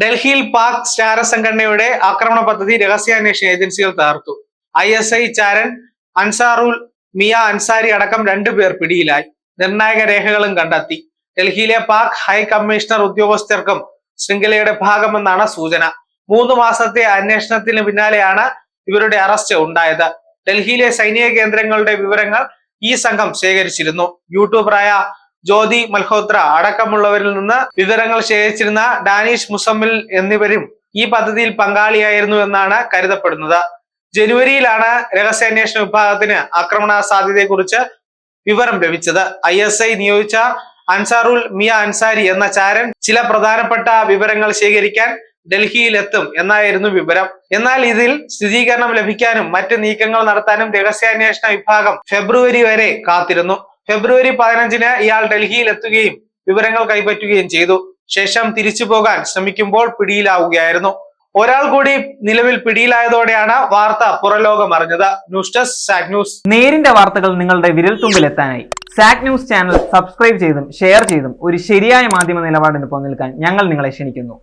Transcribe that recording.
ഡൽഹിയിൽ പാക് ചാര സംഘടനയുടെ ആക്രമണ പദ്ധതി രഹസ്യാന്വേഷണ ഏജൻസികൾ തകർത്തു. ഐ എസ് ഐ ചാരൻ അൻസാറുൽ മിയ അൻസാരി അടക്കം രണ്ടു പേർ പിടിയിലായി. നിർണായക രേഖകളും കണ്ടെത്തി. ഡൽഹിയിലെ പാക് ഹൈ കമ്മീഷണർ ഉദ്യോഗസ്ഥർക്കും ശൃംഖലയുടെ ഭാഗമെന്നാണ് സൂചന. മൂന്ന് മാസത്തെ അന്വേഷണത്തിന് പിന്നാലെയാണ് ഇവരുടെ അറസ്റ്റ് ഉണ്ടായത്. ഡൽഹിയിലെ സൈനിക കേന്ദ്രങ്ങളുടെ വിവരങ്ങൾ ഈ സംഘം ശേഖരിച്ചിരുന്നു. യൂട്യൂബറായ ജ്യോതി മൽഹോത്ര അടക്കമുള്ളവരിൽ നിന്ന് വിവരങ്ങൾ ശേഖരിച്ചിരുന്ന ഡാനിഷ് മുസമ്മിൽ എന്നിവരും ഈ പദ്ധതിയിൽ പങ്കാളിയായിരുന്നു എന്നാണ് കരുതപ്പെടുന്നത്. ജനുവരിയിലാണ് രഹസ്യാന്വേഷണ വിഭാഗത്തിന് ആക്രമണ സാധ്യതയെക്കുറിച്ച് വിവരം ലഭിച്ചത്. ഐ എസ് ഐ നിയോഗിച്ച അൻസാറുൽ മിയ അൻസാരി എന്ന ചാരൻ ചില പ്രധാനപ്പെട്ട വിവരങ്ങൾ ശേഖരിക്കാൻ ഡൽഹിയിൽ എത്തും എന്നായിരുന്നു വിവരം. എന്നാൽ ഇതിൽ സ്ഥിരീകരണം ലഭിക്കാനും മറ്റ് നീക്കങ്ങൾ നടത്താനും രഹസ്യാന്വേഷണ വിഭാഗം ഫെബ്രുവരി വരെ കാത്തിരുന്നു. ഫെബ്രുവരി പതിനഞ്ചിന് ഇയാൾ ഡൽഹിയിൽ എത്തുകയും വിവരങ്ങൾ കൈപ്പറ്റുകയും ചെയ്തു. ശേഷം തിരിച്ചു പോകാൻ ശ്രമിക്കുമ്പോൾ പിടിയിലാവുകയായിരുന്നു. ഒരാൾ കൂടി നിലവിൽ പിടിയിലായതോടെയാണ് വാർത്ത പുറലോകം അറിഞ്ഞത്. ന്യൂസ് ഡെസ്ക് സാക് ന്യൂസ്. നേരിന്റെ വാർത്തകൾ നിങ്ങളുടെ വിരൽത്തുമ്പിൽ എത്താനായി. സാക് ന്യൂസ് ചാനൽ സബ്സ്ക്രൈബ് ചെയ്തും ഷെയർ ചെയ്തും ഒരു ശരിയായ മാധ്യമ നിലപാടിന് പോകാൻ ഞങ്ങൾ നിങ്ങളെ ക്ഷണിക്കുന്നു.